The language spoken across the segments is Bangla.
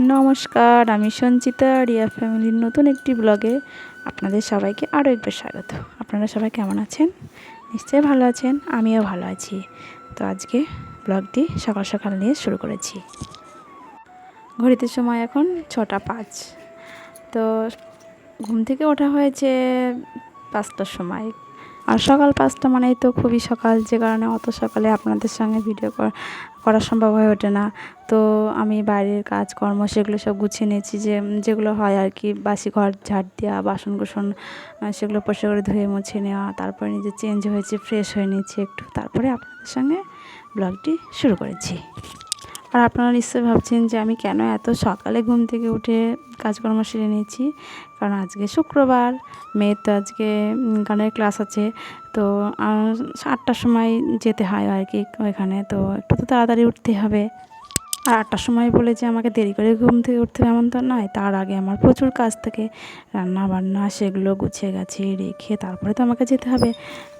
নমস্কার, আমি সঞ্চিতা, রিয়া ফ্যামিলির নতুন একটি ব্লগে আপনাদের সবাইকে আরও একবার স্বাগত। আপনারা সবাই কেমন আছেন? নিশ্চয়ই ভালো আছেন, আমিও ভালো আছি। তো আজকে ব্লগটি সকাল সকাল নিয়ে শুরু করেছি। ঘড়িতে সময় এখন ছটা পাঁচ। তো ঘুম থেকে ওঠা হয়েছে পাঁচটার সময়। আর সকাল পাঁচটা মানেই তো খুবই সকাল, যে কারণে অত সকালে আপনাদের সঙ্গে ভিডিও করা সম্ভব হয়ে ওঠে না। তো আমি বাইরের কাজকর্ম সেগুলো সব গুছিয়ে নিয়েছি যে, যেগুলো হয় আর কি, বাসি ঘর ঝাড় দেওয়া বাসন কুসন সেগুলো পরিষ্কার করে ধুয়ে মুছে নেওয়া, তারপরে নিজে চেঞ্জ হয়েছে ফ্রেশ হয়ে নিয়েছি একটু, তারপরে আপনাদের সঙ্গে ব্লগটি শুরু করেছি। আর আপনারা নিশ্চয়ই ভাবছেন যে আমি কেন এত সকালে ঘুম থেকে উঠে কাজকর্ম সেরে নিয়েছি? কারণ আজকে শুক্রবার, মেয়ের তো আজকে গানের ক্লাস আছে। তো আটটার সময় যেতে হয় আর কি ওইখানে। তো একটু তো তাড়াতাড়ি উঠতে হবে। আর আটটার সময় বলে যে আমাকে দেরি করে ঘুম থেকে উঠতে হবে, এমন তো নয়। তার আগে আমার প্রচুর কাজ থাকে রান্না বান্না সেগুলো গুছিয়ে গাছিয়ে রেখে তারপরে তো আমাকে যেতে হবে।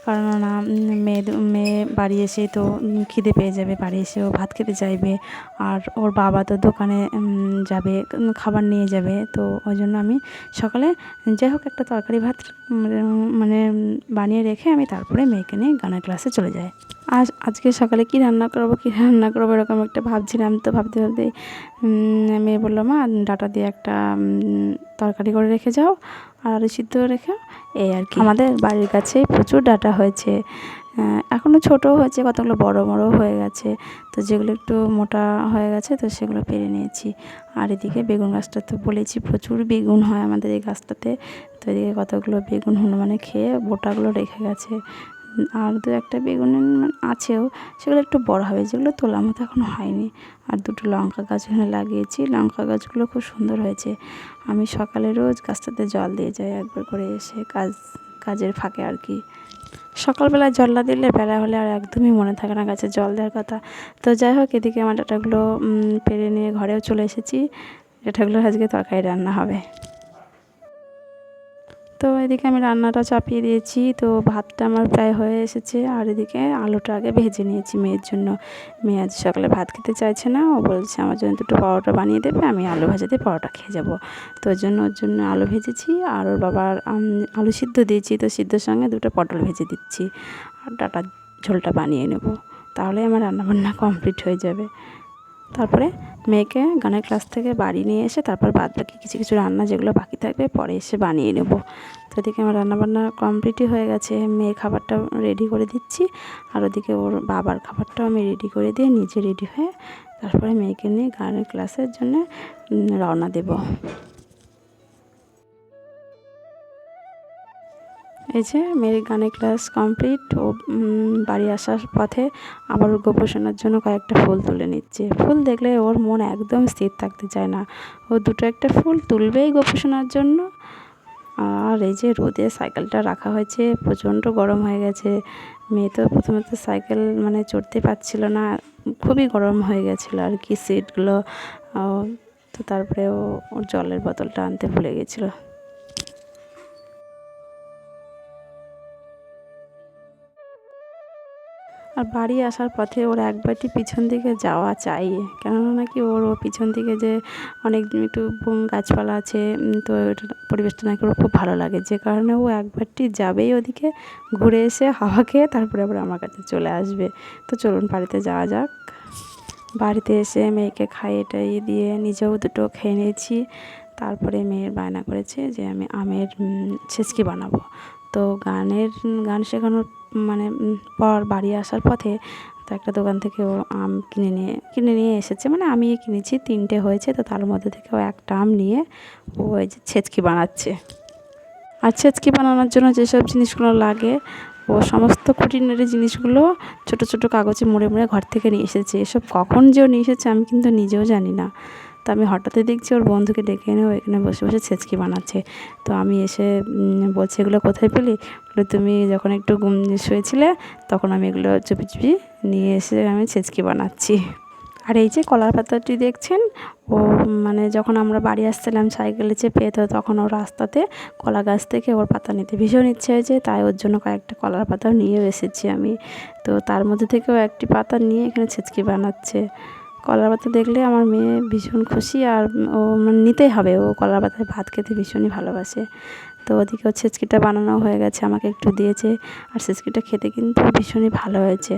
কারণ না মেয়ে মেয়ে বাড়ি এসে তো খিদে পেয়ে যাবে, বাড়ি এসে ও ভাত খেতে চাইবে। আর ওর বাবা তো দোকানে যাবে, খাবার নিয়ে যাবে। তো ওই জন্য আমি সকালে যাই হোক একটা তরকারি ভাত মানে বানিয়ে রেখে আমি তারপরে মেয়েকে নিয়ে গানের ক্লাসে চলে যাই। আজ আজকে সকালে কী রান্না করব কী রান্না করব এরকম একটা ভাবছিলাম। তো ভাবতে ভাবতে মেয়ে বলল মা ডাটা দিয়ে একটা তরকারি করে রেখে যাও আর আলু সিদ্ধ রেখে এই আর কি। আমাদের বাড়ির কাছে প্রচুর ডাটা হয়েছে। এখনও ছোটো হয়েছে কতগুলো বড় বড় হয়ে গেছে। তো যেগুলো একটু মোটা হয়ে গেছে তো সেগুলো পেরে নিয়েছি। আর এদিকে বেগুন গাছটা তো বলেছি প্রচুর বেগুন হয় আমাদের এই গাছটাতে। তো এদিকে কতগুলো বেগুন হনুমানে খেয়ে বোটাগুলো রেখে গেছে। আর দু একটা বেগুন আছেও, সেগুলো একটু বড় হবে, যেগুলো তোলা মতো এখনও হয়নি। আর দুটো লঙ্কা গাছ লাগিয়েছি, লঙ্কা গাছগুলো খুব সুন্দর হয়েছে। আমি সকালে রোজ গাছটাতে জল দিয়ে যাই, একবার করে এসে কাজ, কাজের ফাঁকে আর কি। সকালবেলায় জল না দিলে বেলা হলে আর একদমই মনে থাকে না গাছে জল দেওয়ার কথা। তো যাই হোক, এদিকে আমার ডাটাগুলো পেরে নিয়ে ঘরেও চলে এসেছি। ডাটাগুলো আজকে তরকারি রান্না হবে। তো এদিকে আমি রান্নাটা চাপিয়ে দিয়েছি। তো ভাতটা আমার প্রায় হয়ে এসেছে। আর এদিকে আলুটা আগে ভেজে নিয়েছি মেয়ের জন্য। মেয়ে আজ সকালে ভাত খেতে চাইছে না। ও বলছে, আমার জন্য দুটো পরোটা বানিয়ে দেবে, আমি আলু ভাজাতে পরোটা খেয়ে যাব। তো ওর জন্য ওর জন্য আলু ভেজেছি। আর ওর বাবার আলু সিদ্ধ দিয়েছি। তো সিদ্ধর সঙ্গে দুটো পটল ভেজে দিচ্ছি। আর ডাটা ঝোলটা বানিয়ে নেব। তাহলে আমার রান্নাবান্না কমপ্লিট হয়ে যাবে। তারপরে মেয়েকে গানের ক্লাস থেকে বাড়ি নিয়ে এসে তারপর বাদ বাকি কিছু কিছু রান্না যেগুলো বাকি থাকবে পরে এসে বানিয়ে নেব। তো এদিকে আমার রান্নাবান্না কমপ্লিটই হয়ে গেছে। মেয়ের খাবারটা রেডি করে দিচ্ছি। আর ওদিকে ওর বাবার খাবারটাও আমি রেডি করে দিয়ে নিজে রেডি হয়ে তারপরে মেয়েকে নিয়ে গানের ক্লাসের জন্য রওনা দেব। এই যে মেয়ের গানের ক্লাস কমপ্লিট ও বাড়ি আসার পথে আবার গোপোষণার জন্য কয়েকটা ফুল তুলে নিচ্ছে। ফুল দেখলে ওর মন একদম স্থির থাকতে চায় না। ও দুটো একটা ফুল তুলবেই গোপোষণার জন্য। আর এই যে রোদে সাইকেলটা রাখা হয়েছে, প্রচণ্ড গরম হয়ে গেছে। মেয়ে তো প্রথমে তো সাইকেল মানে চড়তে পারছিল না, খুবই গরম হয়ে গেছিল আর কি, সিটগুলো তো তারপরে ও জলের বোতলটা আনতে ভুলে গেছিল। আর বাড়ি আসার পথে ওর একবারটি পিছন দিকে যাওয়া চাই। কেননা নাকি ওর ও পিছন দিকে যে অনেক একটু গাছপালা আছে তো ওটা পরিবেশটা নাকি ওর খুব ভালো লাগে। যে কারণে ও একবারটি যাবেই ওদিকে, ঘুরে এসে হাওয়া খেয়ে তারপরে আবার আমার কাছে চলে আসবে। তো চলুন বাড়িতে যাওয়া যাক। বাড়িতে এসে মেয়েকে খাইয়ে টাইয়ে দিয়ে নিজেও দুটো খেয়ে নিয়েছি। তারপরে মেয়ের বায়না করেছে যে আমি আমের ছেচকি বানাবো। তো গানের, গান শেখানোর মানে পর বাড়ি আসার পথে তো একটা দোকান থেকে ও আম কিনে নিয়ে কিনে নিয়ে এসেছে। মানে আমি কিনেছি, তিনটে হয়েছে। তো তার মধ্যে থেকে ও একটা আম নিয়ে ও ওই যে ছেচকি বানাচ্ছে। আর ছেচকি বানানোর জন্য যেসব জিনিসগুলো লাগে, ও সমস্ত খুঁটিনারি জিনিসগুলো ছোট ছোট কাগজে মুড়ে মুড়ে ঘর থেকে নিয়ে এসেছে। এসব কখন যে নিয়ে এসেছে আমি কিন্তু নিজেও জানি না। তো আমি হঠাৎই দেখছি ওর বন্ধুকে ডেকে এনে এখানে বসে বসে ছেচকি বানাচ্ছে। তো আমি এসে বলছি, এগুলো কোথায় পেলি? বলে, তুমি যখন একটু শুয়েছিলে, তখন আমি এগুলো চুপি চুপি নিয়ে এসে আমি ছেচকি বানাচ্ছি। আর এই যে কলার পাতাটি দেখছেন, ও মানে যখন আমরা বাড়ি আসছিলাম সাইকেলে চেপে, তো তখন ও রাস্তাতে কলা গাছ থেকে ওর পাতা নিতে ভীষণ ইচ্ছে হয়েছে, তাই ওর জন্য কয়েকটা কলার পাতাও নিয়েও এসেছি আমি। তো তার মধ্যে থেকেও একটি পাতা নিয়ে এখানে ছেচকি বানাচ্ছে। কলার পাতা দেখলে আমার মেয়ে ভীষণ খুশি আর ও মানে নিতেই হবে। ও কলার পাতায় ভাত খেতে ভীষণই ভালোবাসে। তো ওদিকে ও ছেচকিটা বানানো হয়ে গেছে, আমাকে একটু দিয়েছে আর ছেচকিটা খেতে কিন্তু ভীষণই ভালো হয়েছে।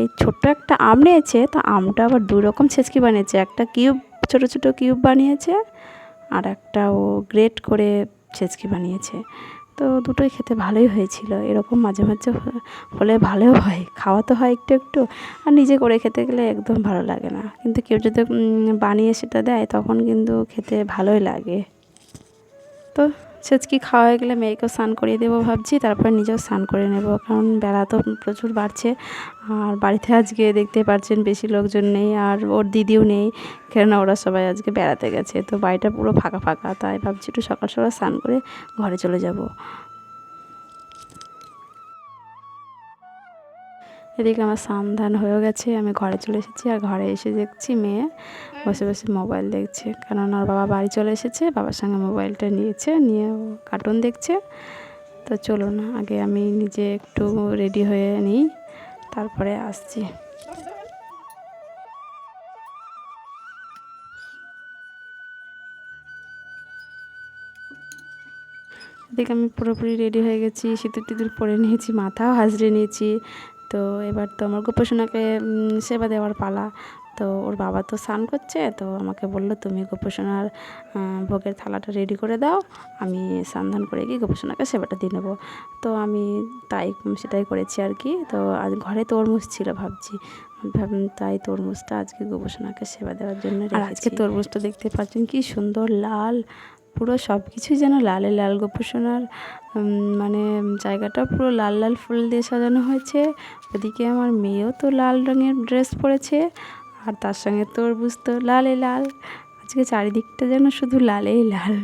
এই ছোট্ট একটা আম নিয়েছে, তো আমটা আবার দু রকম ছেচকি বানিয়েছে। একটা কিউব, ছোটো ছোটো কিউব বানিয়েছে আর একটা ও গ্রেট করে ছেচকি বানিয়েছে। তো দুটোই খেতে ভালোই হয়েছিল। এরকম মাঝে মাঝে হলে ভালো হয়। খাওয়া তো হয় একটু একটু, আর নিজে করে খেতে গেলে একদম ভালো লাগে না। কিন্তু কেউ যদি বানিয়ে সেটা দেয়, তখন কিন্তু খেতে ভালোই লাগে। তো সেচকি খাওয়া হয়ে গেলে মেয়েকেও স্নান করিয়ে দেবো ভাবছি, তারপর নিজেও স্নান করে নেব, কারণ বেলা তো প্রচুর বাড়ছে। আর বাড়িতে আজকে দেখতে পারছেন বেশি লোকজন নেই, আর ওর দিদিও নেই, কেননা ওরা সবাই আজকে বেড়াতে গেছে, তো বাড়িটা পুরো ফাঁকা ফাঁকা, তাই ভাবছি একটু সকাল সকাল স্নান করে ঘরে চলে যাব। এদিকে আমার স্নান ধান হয়েও গেছে, আমি ঘরে চলে এসেছি আর ঘরে এসে দেখছি মেয়ে বসে বসে মোবাইল দেখছে। কেননা ওর বাবা বাড়ি চলে এসেছে, বাবার সঙ্গে মোবাইলটা নিয়েছে, নিয়ে কার্টুন দেখছে। তো চলো না আগে আমি নিজে একটু রেডি হয়ে নিই, তারপরে আসছি। এদিকে আমি পুরোপুরি রেডি হয়ে গেছি, সিঁদুর টিঁদুর পরে নিয়েছি, মাথাও হাজরে নিয়েছি তো এবার তো আমার গোপসোনাকে সেবা দেওয়ার পালা। তো ওর বাবা তো স্নান করছে তো আমাকে বলল তুমি গোপসোনার ভোগের থালাটা রেডি করে দাও। আমি স্নান করে গিয়ে গোপসোনাকে সেবাটা দিয়ে নেব। তো আমি তাই সেটাই করেছি আর কি। তো আজ ঘরে তরমুজ ছিল ভাবছি। ভাব- তাই তরমুজটা আজকে গোপসোনাকে সেবা দেওয়ার জন্য আর আজকে তরমুজটা দেখতে পাচ্ছেন কি সুন্দর লাল। পুরো সব কিছুই যেন লালে লাল গোপসোনার মানে জায়গাটা পুরো লাল লাল ফুল দিয়ে সাজানো হয়েছে। ওদিকে আমার মেয়েও তো লাল রঙের ড্রেস পরেছে, আর তার সঙ্গে তোর বুঝতো লালে লাল। আজকে চারিদিকটা যেন শুধু লালেই লাল।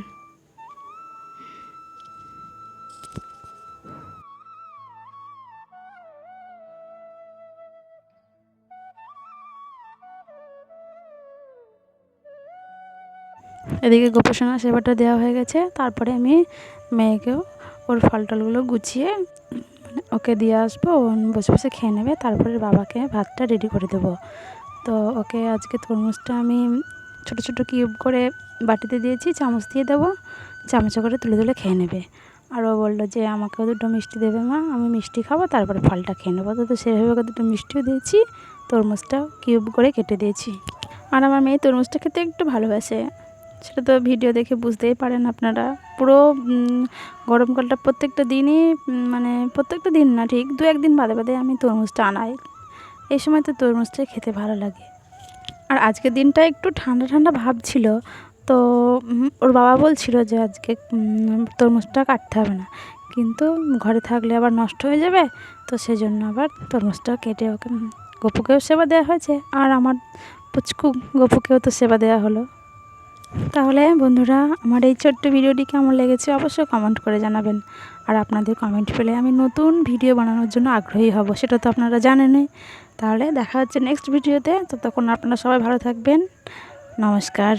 এদিকে গোপসোনা সেবাটা দেওয়া হয়ে গেছে। তারপরে আমি মেয়েকেও ওর ফল টলগুলো গুছিয়ে মানে ওকে দিয়ে আসব, ও বসে বসে খেয়ে নেবে, তারপরে বাবাকে ভাতটা রেডি করে দেবো। তো ওকে আজকে তরমুজটা আমি ছোটো ছোটো কিউব করে বাটিতে দিয়েছি, চামচ দিয়ে দেবো, চামচে করে তুলে তুলে খেয়ে নেবে। আর ও বলল যে, আমাকেও দুটো মিষ্টি দেবে মা, আমি মিষ্টি খাব, তারপরে ফলটা খেয়ে নেব। তো তো সেভাবে ওকে দুটো মিষ্টিও দিয়েছি, তরমুজটাও কিউব করে কেটে দিয়েছি। আর আমার মেয়ে তরমুজটা খেতে একটু ভালোবাসে। সেটা তো ভিডিও দেখে বুঝতেই পারেন আপনারা। পুরো গরমকালটা প্রত্যেকটা দিনই মানে প্রত্যেকটা দিন না ঠিক, দু একদিন বাদে বাদে আমি তরমুজটা আনাই। এই সময় তো তরমুজটা খেতে ভালো লাগে। আর আজকের দিনটা একটু ঠান্ডা ঠান্ডা ভাব ছিল, তো ওর বাবা বলছিল যে আজকে তরমুজটা কাটতে হবে না। কিন্তু ঘরে থাকলে আবার নষ্ট হয়ে যাবে, তো সেজন্য আবার তরমুজটা কেটে ওকে গপুকেও সেবা দেওয়া হয়েছে। আর আমার পুচকু গপুকেও তো সেবা দেওয়া হলো। তাহলে বন্ধুরা আমার এই ছোট্ট ভিডিওটি কেমন লেগেছে অবশ্যই কমেন্ট করে জানাবেন। আর আপনাদের কমেন্ট পেলে আমি নতুন ভিডিও বানানোর জন্য আগ্রহী হব, সেটা তো আপনারা জানেনই। তাহলে দেখা হচ্ছে নেক্সট ভিডিওতে ততক্ষণ আপনারা সবাই ভালো থাকবেন। নমস্কার।